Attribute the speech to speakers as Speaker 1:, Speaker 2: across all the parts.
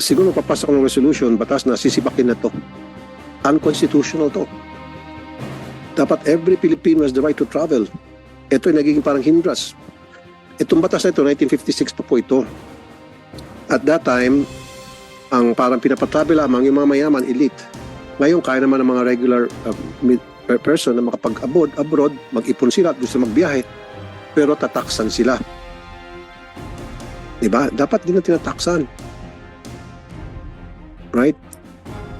Speaker 1: siguro papasok ng resolution, batas na sisibakin na to. Unconstitutional to. Dapat every Filipino has the right to travel. Ito ay nagiging parang hindrance. Itong batas na ito, 1956 pa po ito. At that time, ang parang pinapatravel lamang yung mga mayaman, elite. Ngayon, kaya naman ng mga regular uh, person na makapag-abroad, abroad, mag-ipon sila at gusto magbiyahe, pero tataksan sila. Diba? Dapat din na tinataksan. Right?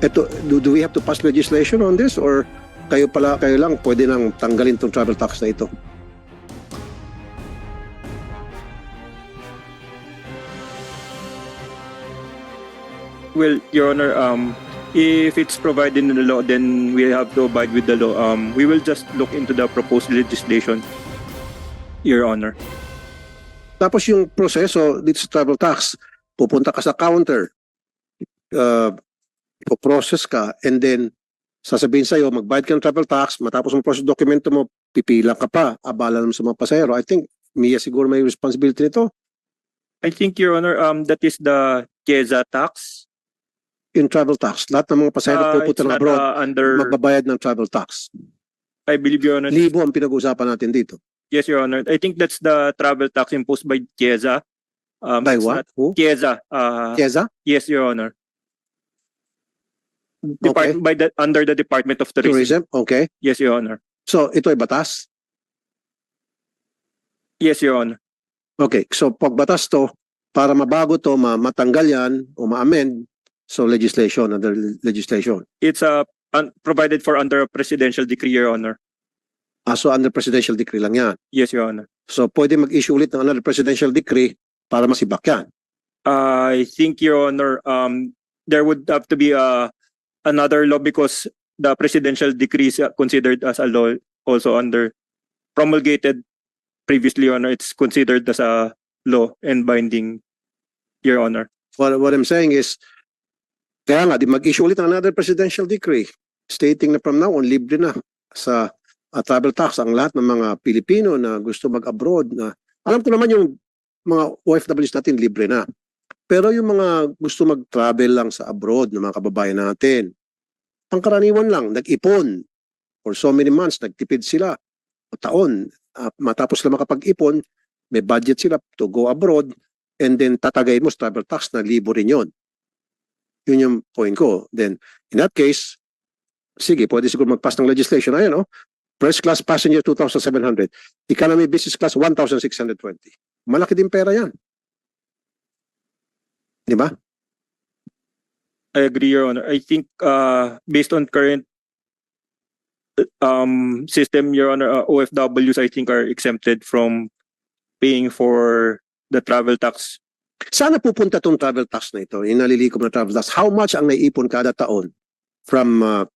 Speaker 1: Ito, do, do we have to pass legislation on this or kayo pala, kayo lang pwede nang tanggalin tong travel tax na ito?
Speaker 2: Well, Your Honor, um, if it's provided in the law, then we have to abide with the law. Um, we will just look into the proposed legislation, Your Honor.
Speaker 1: Tapos yung proseso dito sa travel tax, pupunta ka sa counter, uh, ipoprocess ka, and then sasabihin sa'yo, magbayad ka ng travel tax, matapos mo process dokumento mo, pipila ka pa, abala naman sa mga pasahero. I think Mia siguro may responsibility nito.
Speaker 2: I think, Your Honor, um, that is the KEZA tax.
Speaker 1: Yung travel tax, lahat ng mga pasahero
Speaker 2: Uh,
Speaker 1: pupunta ng abroad,
Speaker 2: uh, under,
Speaker 1: magbabayad ng travel tax.
Speaker 2: I believe, Your Honor.
Speaker 1: Libo ang pinag-uusapan natin dito.
Speaker 2: Yes, Your Honor. I think that's the travel tax imposed by KEZA. Um,
Speaker 1: By what? Who?
Speaker 2: KEZA. Uh,
Speaker 1: Kesa?
Speaker 2: Yes, Your Honor.
Speaker 1: Okay.
Speaker 2: Depart- by the, under the Department of Tourism.
Speaker 1: Tourism? Okay.
Speaker 2: Yes, Your Honor.
Speaker 1: So, ito ay batas?
Speaker 2: Yes, Your Honor.
Speaker 1: Okay. So, pag batas to, para mabago to, ma matanggal yan, o ma-amend, so legislation, under legislation.
Speaker 2: It's uh, provided for under a presidential decree, Your Honor.
Speaker 1: Ah, so, under presidential decree lang yan.
Speaker 2: Yes, Your Honor.
Speaker 1: So, pwede mag-issue ulit ng another presidential decree para masibak yan.
Speaker 2: I think, Your Honor, um, there would have to be uh, another law because the presidential decree is uh, considered as a law also under promulgated previously, Honor. It's considered as a law and binding, Your Honor.
Speaker 1: What, what I'm saying is, kaya nga, di mag-issue ulit another presidential decree stating na from now on, libre na sa ah, travel tax ang lahat ng mga Pilipino na gusto mag-abroad na alam ko naman yung mga OFWs natin libre na. Pero yung mga gusto mag-travel lang sa abroad ng mga kababayan natin, ang karaniwan lang, nag-ipon for so many months, nagtipid sila o taon. Ah, matapos sila makapag-ipon, may budget sila to go abroad and then tatagay mo sa travel tax na libo rin yun. Yun yung point ko. Then, in that case, sige, pwede siguro mag-pass ng legislation. Ayan, oh. First class passenger, 2,700. Economy business class, 1,620. Malaki din pera yan. Di ba?
Speaker 2: I agree, Your Honor. I think uh, based on current um, system, Your Honor, uh, OFWs I think are exempted from paying for the travel tax.
Speaker 1: Sana pupunta tong travel tax na ito, yung nalilikom na travel tax. How much ang naiipon kada taon from uh,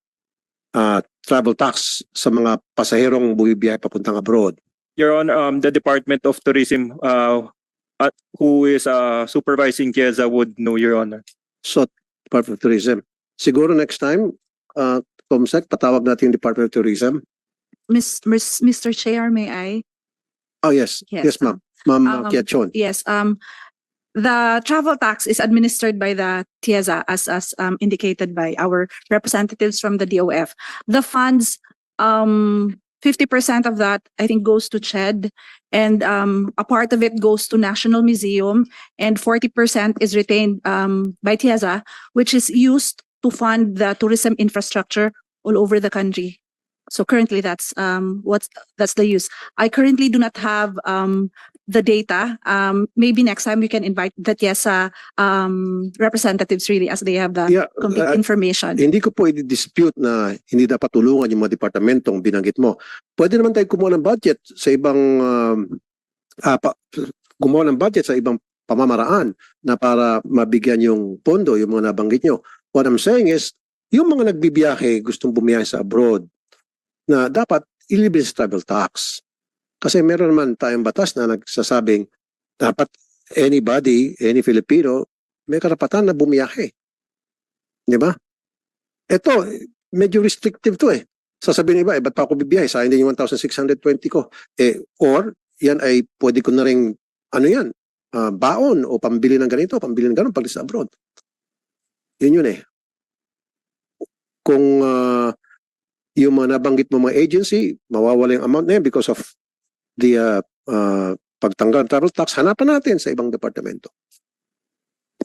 Speaker 1: uh, travel tax sa mga pasaherong bumibiyahe papuntang abroad?
Speaker 2: Your Honor, um, the Department of Tourism, uh, at who is uh, supervising KEZA would know, Your Honor.
Speaker 1: So, Department of Tourism. Siguro next time, uh, Comsec, patawag natin yung Department of Tourism.
Speaker 3: Miss, Miss, Mr. Chair, may I?
Speaker 1: Oh, yes. Yes,
Speaker 3: Yes,
Speaker 1: ma'am. Ma'am uh,
Speaker 3: um,
Speaker 1: Kiachon.
Speaker 3: Yes, um, the travel tax is administered by the TIEZA as, as, um, indicated by our representatives from the DOF. The funds, um, fifty percent of that, I think, goes to CHED. And, um, a part of it goes to National Museum and forty percent is retained, um, by TIEZA, which is used to fund the tourism infrastructure all over the country. So currently, that's, um, what's, that's the use. I currently do not have, um, the data. Um, maybe next time we can invite the TIESA um, representatives really as they have the
Speaker 1: Yeah,
Speaker 3: complete
Speaker 1: uh,
Speaker 3: information.
Speaker 1: hindi ko po i-dispute na hindi dapat tulungan yung mga departamentong binanggit mo. Pwede naman tayo kumuha ng budget sa ibang um, ah, pa, gumawa ng budget sa ibang pamamaraan na para mabigyan yung pondo, yung mga nabanggit nyo. What I'm saying is, yung mga nagbibiyahe, gustong bumiyahe sa abroad, na dapat ilibre sa travel tax. Kasi meron naman tayong batas na nagsasabing dapat anybody, any Filipino, may karapatan na bumiyahe. Di ba? Ito, medyo restrictive to eh. Sasabihin ng iba, eh, ba't pa ako bibiyahe? Sayang din yung 1,620 ko. Eh, or, yan ay pwede ko na rin, ano yan, ah, baon o pambili ng ganito, pambili ng ganun pag sa abroad. Yun yun eh. Kung ah, yung mga nabanggit mo mga agency, mawawala yung amount na yun because of the ah, ah, pagtanggal ng travel tax, hanapan natin sa ibang departamento.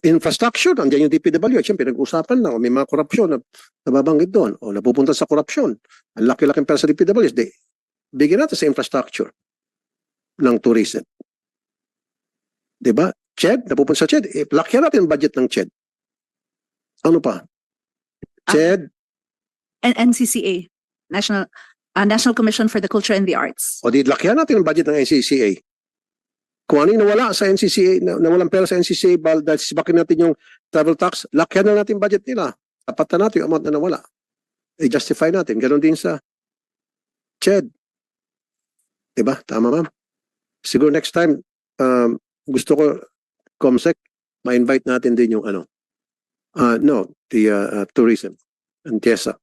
Speaker 1: Infrastructure, nandiyan yung DPWH, yan, pinag-usapan na, o may mga korupsyon na nababanggit doon, o napupunta sa korupsyon. Ang laki-laking pera sa DPWH, di, bigyan natin sa infrastructure ng tourism. Di ba? CHED, napupunta sa CHED, eh, lakyan natin ang budget ng CHED. Ano pa?
Speaker 3: Ah.
Speaker 1: CHED,
Speaker 3: And NCCA, National uh, National Commission for the Culture and the Arts.
Speaker 1: o di lakyan natin ang budget ng NCCA. Kung ano yung nawala sa NCCA, na, nawalang pera sa NCCA dahil sibakin natin yung travel tax, lakyan na natin budget nila. Tapat na natin yung amount na nawala. I-justify natin. Ganon din sa CHED. Diba? Tama ma'am? Siguro next time, um, gusto ko, Comsec, ma-invite natin din yung ano, uh, no, the uh, uh, tourism and TIESA.